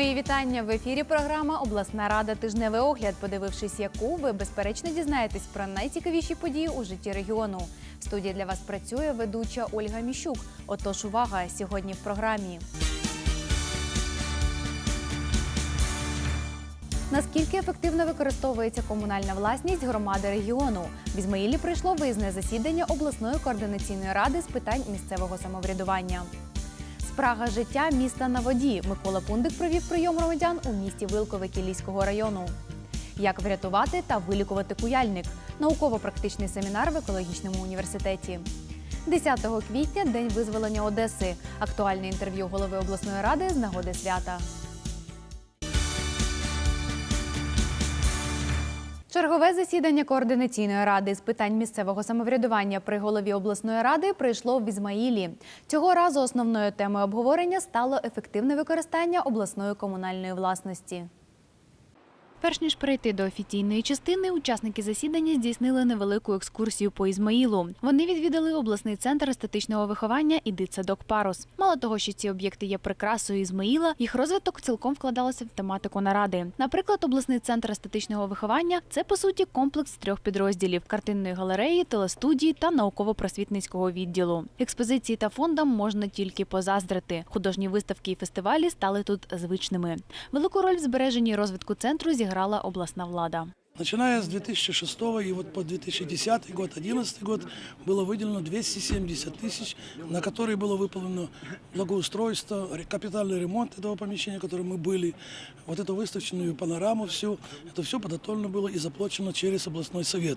Мої вітання в ефірі. Програма Обласна рада тижневий огляд. Подивившись, яку ви безперечно дізнаєтесь про найцікавіші події у житті регіону. В студії для вас працює ведуча Ольга Міщук. Отож, увага сьогодні в програмі. Наскільки ефективно використовується комунальна власність громади регіону? В Ізмаїлі пройшло виїзне засідання обласної координаційної ради з питань місцевого самоврядування. Спрага життя міста на воді. Микола Пундик провів прийом громадян у місті Вилкове Кілійського району. Як врятувати та вилікувати куяльник? Науково-практичний семінар в екологічному університеті. 10 квітня день визволення Одеси. Актуальне інтерв'ю голови обласної ради з нагоди свята. Чергове засідання координаційної ради з питань місцевого самоврядування при голові обласної ради пройшло в Ізмаїлі. Цього разу основною темою обговорення стало ефективне використання обласної комунальної власності. Перш ніж перейти до офіційної частини, учасники засідання здійснили невелику екскурсію по Ізмаїлу. Вони відвідали обласний центр естетичного виховання і дитсадок Парус. Мало того, що ці об'єкти є прикрасою Ізмаїла, їх розвиток цілком вкладалося в тематику наради. Наприклад, обласний центр естетичного виховання це по суті комплекс трьох підрозділів: картинної галереї, телестудії та науково-просвітницького відділу. Експозиції та фондам можна тільки позаздрити. Художні виставки і фестивалі стали тут звичними. Велику роль в збереженні розвитку центру зіграла обласна влада. Начиная с 2006 и вот по 2010 год, 2011 год было выделено 270 тысяч, на которые было выполнено благоустройство, капитальный ремонт этого помещения, в котором мы были, вот эту выставочную панораму всю, это все подготовлено было и заплачено через областной совет.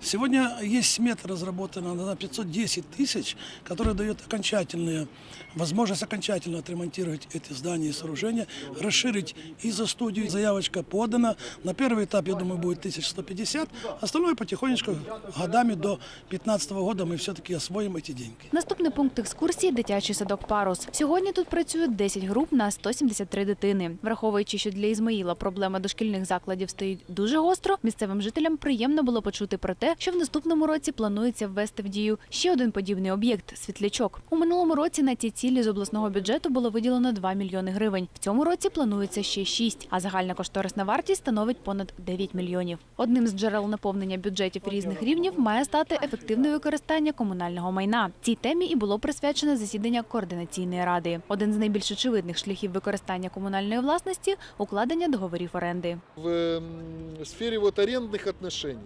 Сегодня есть смета разработана на 510 тысяч, которая дает окончательные, возможность окончательно отремонтировать эти здания и сооружения, расширить и за студию, заявочка подана. На первый этап, я думаю, будет 1150, остальное потихонечку годами до 2015 года мы все-таки освоим эти деньги. Наступний пункт екскурсії дитячий садок Парус. Сьогодні тут працюють 10 груп на 173 дитини. Враховуючи, що для Ізмаїла проблема дошкільних закладів стоїть дуже гостро, місцевим жителям приємно було почути про те, що в наступному році планується ввести в дію ще один подібний об'єкт світлячок. У минулому році на ці цілі з обласного бюджету було виділено 2 мільйони гривень. В цьому році планується ще 6, а загальна кошторисна вартість становить понад 9 мільйонів Одним з джерел наповнення бюджетів різних рівнів має стати ефективне використання комунального майна. Цій темі і було присвячене засідання координаційної ради. Один з найбільш очевидних шляхів використання комунальної власності укладення договорів оренди. в м, сфере вот арендных отношений.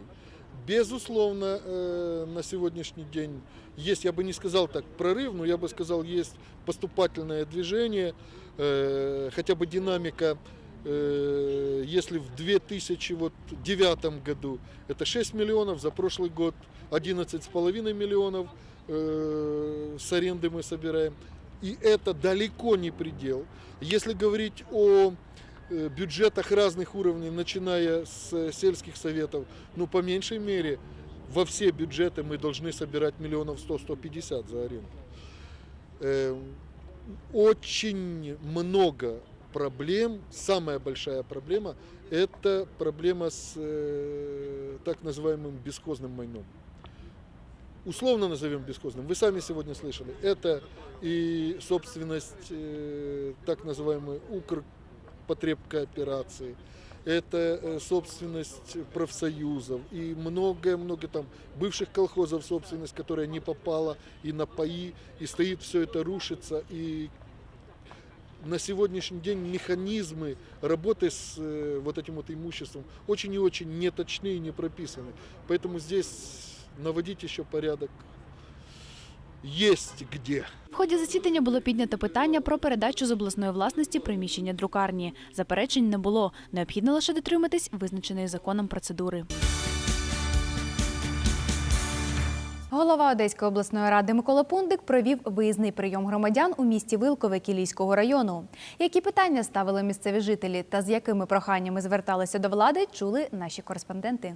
Безусловно, э, на сегодняшний день есть, я бы не сказал так, прорыв, но я бы сказал, есть поступательное движение, э, хотя бы динамика, э, Если в 2009 году это 6 миллионов, за прошлый год 11,5 миллионов э, с аренды мы собираем. И это далеко не предел. Если говорить о э, бюджетах разных уровней, начиная с э, сельских советов, ну, по меньшей мере, во все бюджеты мы должны собирать миллионов 100-150 за аренду. Эм, Очень много проблем. Самая большая проблема – это проблема с э, так называемым бесхозным майном. Условно назовем бесхозным. Вы сами сегодня слышали. Это и собственность э, так называемой Укрпотребкооперации, это э, собственность профсоюзов и многое-много там бывших колхозов собственность, которая не попала и на паи, и стоит все это рушится, и на сегодняшний день механизмы работы с э, вот этим вот имуществом очень и очень неточны и не прописаны. Поэтому здесь наводить еще порядок есть где. В ході засідання було піднято питання про передачу з обласної власності приміщення друкарні. Заперечень не було. Необхідно лише дотриматись визначеної законом процедури. Голова Одеської обласної ради Микола Пундик провів виїзний прийом громадян у місті Вилкове Кілійського району. Які питання ставили місцеві жителі та з якими проханнями зверталися до влади, чули наші кореспонденти.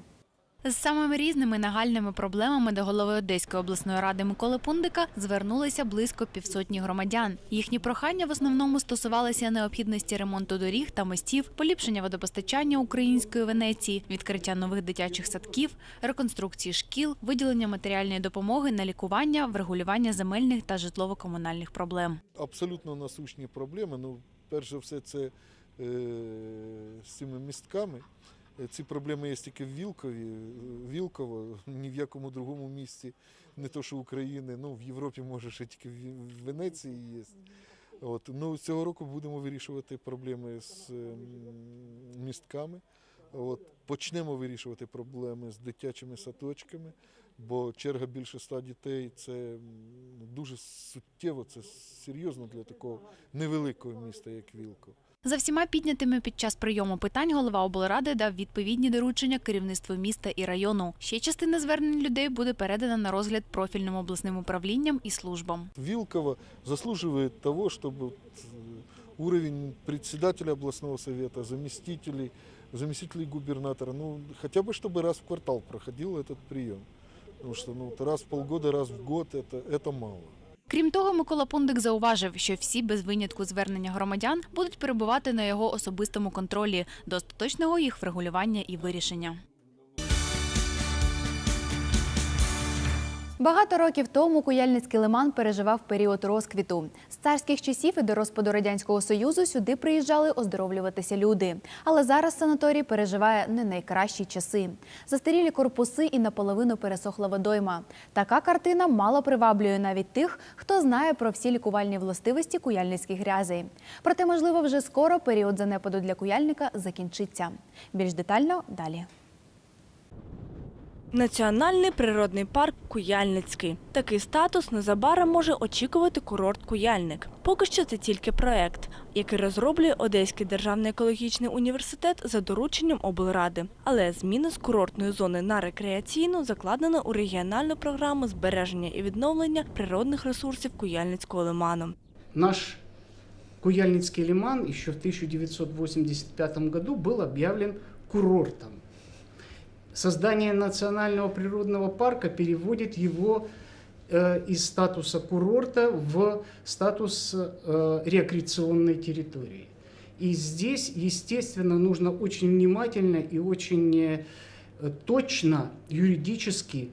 З самими різними нагальними проблемами до голови Одеської обласної ради Миколи Пундика звернулися близько півсотні громадян. Їхні прохання в основному стосувалися необхідності ремонту доріг та мостів, поліпшення водопостачання української Венеції, відкриття нових дитячих садків, реконструкції шкіл, виділення матеріальної допомоги на лікування, врегулювання земельних та житлово-комунальних проблем. Абсолютно насущні проблеми. Ну, перш за все, це з цими містками. Ці проблеми є тільки в Вілкові, Вілково, ні в якому другому місті, не то що України, ну в Європі може ще тільки в Венеції є. От. Ну, цього року будемо вирішувати проблеми з ем, містками. От. Почнемо вирішувати проблеми з дитячими садочками, бо черга більше ста дітей це дуже суттєво, це серйозно для такого невеликого міста, як Вілково. За всіма піднятими під час прийому питань голова облради дав відповідні доручення керівництву міста і району. Ще частина звернень людей буде передана на розгляд профільним обласним управлінням і службам. Вилково заслуживает того, чтобы вот, э, уровень председателя областного совета, заместителей, заместителей губернатора, ну, хотя бы чтобы раз в квартал проходил этот прием. Потому что ну, вот раз в полгода, раз в год это, это мало. Крім того, Микола Пундик зауважив, що всі без винятку звернення громадян будуть перебувати на його особистому контролі до остаточного їх врегулювання і вирішення. Багато років тому Куяльницький лиман переживав період розквіту. Царських часів і до розпаду радянського союзу сюди приїжджали оздоровлюватися люди. Але зараз санаторій переживає не найкращі часи. Застарілі корпуси і наполовину пересохла водойма. Така картина мало приваблює навіть тих, хто знає про всі лікувальні властивості куяльницьких грязей. Проте, можливо, вже скоро період занепаду для куяльника закінчиться. Більш детально далі. Національний природний парк Куяльницький. Такий статус незабаром може очікувати курорт Куяльник. Поки що це тільки проект, який розроблює Одеський державний екологічний університет за дорученням облради. Але зміни з курортної зони на рекреаційну закладено у регіональну програму збереження і відновлення природних ресурсів Куяльницького лиману. Наш Куяльницкий лиман еще в 1985 году был объявлен курортом. Создание национального природного парка переводит его э, из статуса курорта в статус э, рекреационной территории. И здесь, естественно, нужно очень внимательно и очень э, точно юридически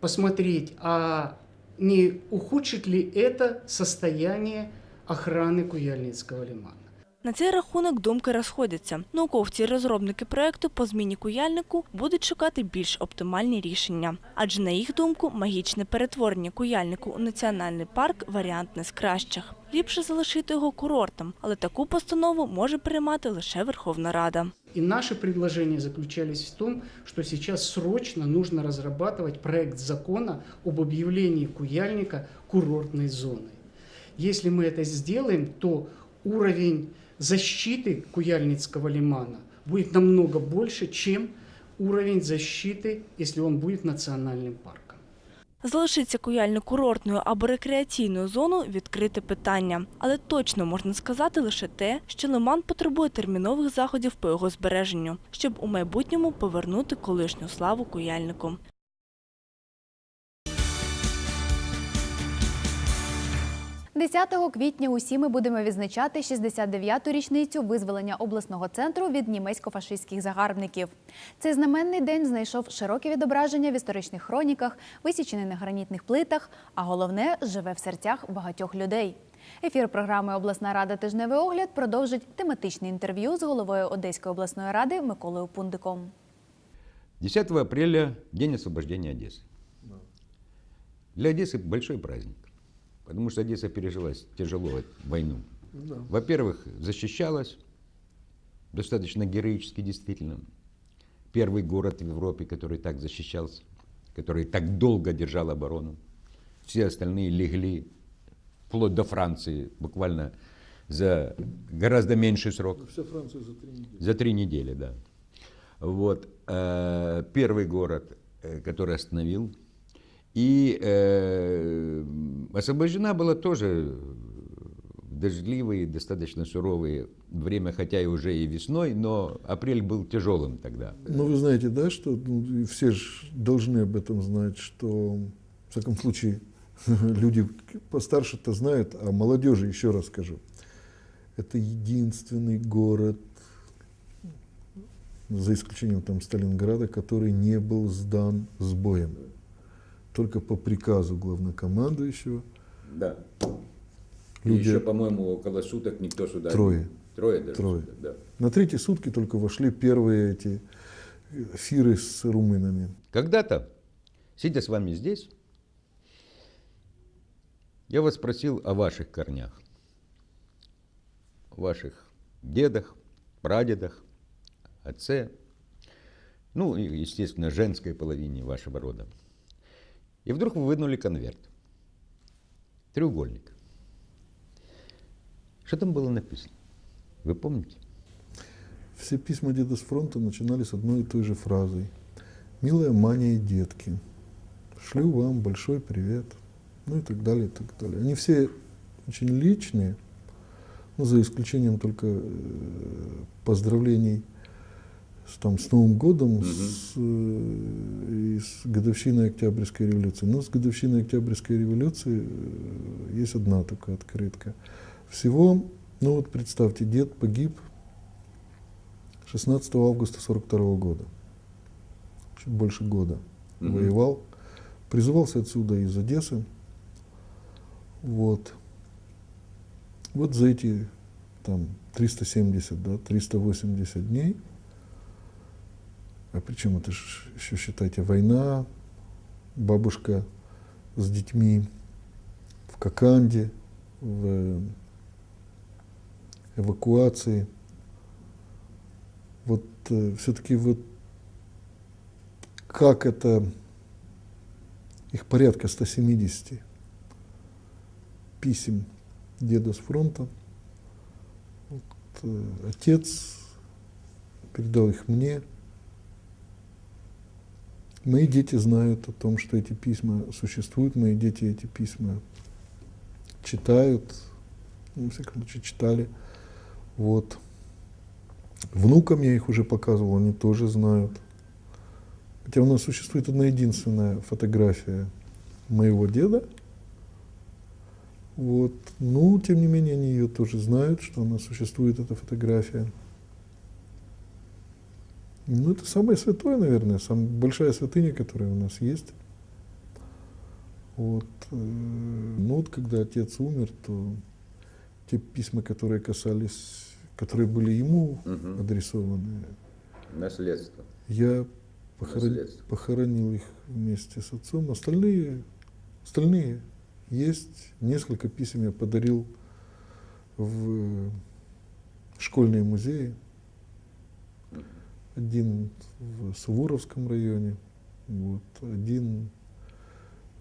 посмотреть, а не ухудшит ли это состояние охраны Куяльницкого лимана. На цей рахунок думки розходяться. Науковці і розробники проекту по зміні куяльнику будуть шукати більш оптимальні рішення. Адже на їх думку, магічне перетворення куяльнику у національний парк варіант не з кращих. Ліпше залишити його курортом, але таку постанову може приймати лише Верховна Рада. И наши предложения заключались в том, что сейчас срочно нужно разрабатывать проект закона об объявлении Куяльника курортной зоной. Если мы это сделаем, то уровень защиты Куяльницкого лимана будет намного больше, чем уровень защиты, если он будет национальным парком. Залишиться куяльник курортною або рекреаційною зоною – відкрите питання. Але точно можна сказати лише те, що лиман потребує термінових заходів по його збереженню, щоб у майбутньому повернути колишню славу куяльнику. – 10 квітня усі ми будемо відзначати 69-ту річницю визволення обласного центру від німецько-фашистських загарбників. Цей знаменний день знайшов широке відображення в історичних хроніках, висічений на гранітних плитах, а головне живе в серцях багатьох людей. Ефір програми Обласна рада тижневий огляд продовжить тематичне інтерв'ю з головою Одеської обласної ради Миколою Пундиком. 10 апреля – День освобождения Одессы. Для Одессы большой праздник, потому что Одесса пережила тяжело войну. Во-первых, защищалась достаточно героически, действительно. Первый город в Европе, который так защищался, который так долго держал оборону. Все остальные легли, вплоть до Франции, буквально за гораздо меньший срок. Вся Франция за три недели. За три недели, да. Вот. э, Первый город, э, который остановил. И э, освобождена была тоже в дождливые, достаточно суровые время, хотя и уже и весной, но апрель был тяжелым тогда. Ну, вы знаете, да, что ну, все же должны об этом знать, что, в всяком случае, люди постарше-то знают, а молодежи еще раз скажу. Это единственный город, за исключением там Сталинграда, который не был сдан с боем. Только по приказу главнокомандующего Да. Люди- еще, по-моему, около суток никто сюда трое. Трое даже. Трое. суток, Да. На третьи сутки только вошли первые эти э, фиры с румынами. Когда-то, сидя с вами здесь, я вас спросил о ваших корнях, о ваших дедах, прадедах, отце, ну, и, естественно, женской половине вашего рода. И вдруг вы вынули конверт. Треугольник. Что там было написано? Вы помните? Все письма деда с фронта начинались одной и той же фразой. «Милая Маня и детки, шлю вам большой привет». Ну и так далее, и так далее. Они все очень личные, ну, за исключением только э, поздравлений с, там, с Новым годом с, э, и с годовщиной Октябрьской революции. Но с годовщиной Октябрьской революции э, есть одна только открытка. Всего, ну вот представьте, дед погиб 16 августа 42 года. Чуть больше года. Мгм. Воевал. Призывался отсюда из Одессы. Вот. Вот за эти там 370, да, 380 дней, а причем это ж еще считайте война, бабушка с детьми в Коканде, в эвакуации. Вот все-таки вот как это их порядка 170 писем деда с фронта. Вот, э, отец передал их мне. Мои дети знают о том, что эти письма существуют. Мои дети эти письма читают. Ну, во всяком случае, читали. Вот. Внукам я их уже показывал, они тоже знают. Хотя у нас существует одна единственная фотография моего деда. Вот. Ну, тем не менее, они ее тоже знают, что она существует, эта фотография. Ну, это самое святое, наверное, самая большая святыня, которая у нас есть. Вот. э, Ну, вот когда отец умер, то те письма, которые касались, которые были ему Мгм. адресованы, Наследство. я похорон- Наследство. похоронил их вместе с отцом. Остальные, остальные есть. Несколько писем я подарил в школьные музеи. Один в Суворовском районе, вот, один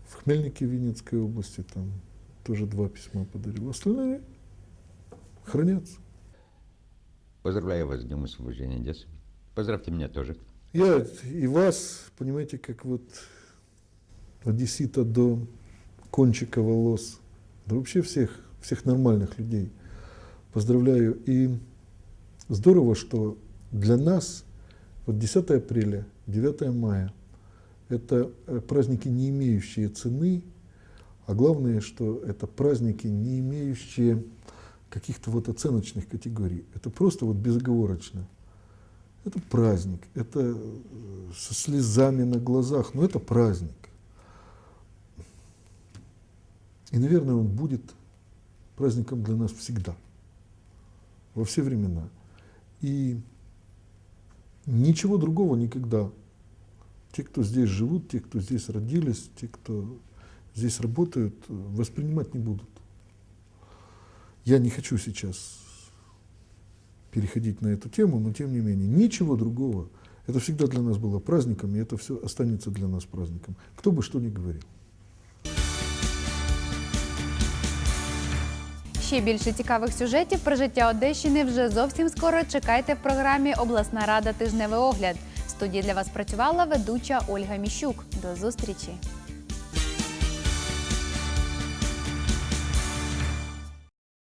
в Хмельнике Винницкой области, там тоже два письма подарил. Остальные хранятся. Поздравляю вас с Днем освобождения Одессы. Поздравьте меня тоже. Я и вас, понимаете, как вот одессита до кончика волос, да вообще всех, всех нормальных людей поздравляю. И здорово, что для нас вот 10 апреля, 9 мая – это э, праздники, не имеющие цены, а главное, что это праздники, не имеющие каких-то вот оценочных категорий. Это просто вот безоговорочно. Это праздник, это э, со слезами на глазах, но это праздник. И, наверное, он будет праздником для нас всегда, во все времена. И ничего другого никогда. Те, кто здесь живут, те, кто здесь родились, те, кто здесь работают, воспринимать не будут. Я не хочу сейчас переходить на эту тему, но тем не менее, ничего другого. Это всегда для нас было праздником, и это все останется для нас праздником. Кто бы что ни говорил. Ще більше цікавих сюжетів про життя Одещини вже зовсім скоро чекайте в програмі Обласна рада тижневий огляд. В студії для вас працювала ведуча Ольга Міщук. До зустрічі!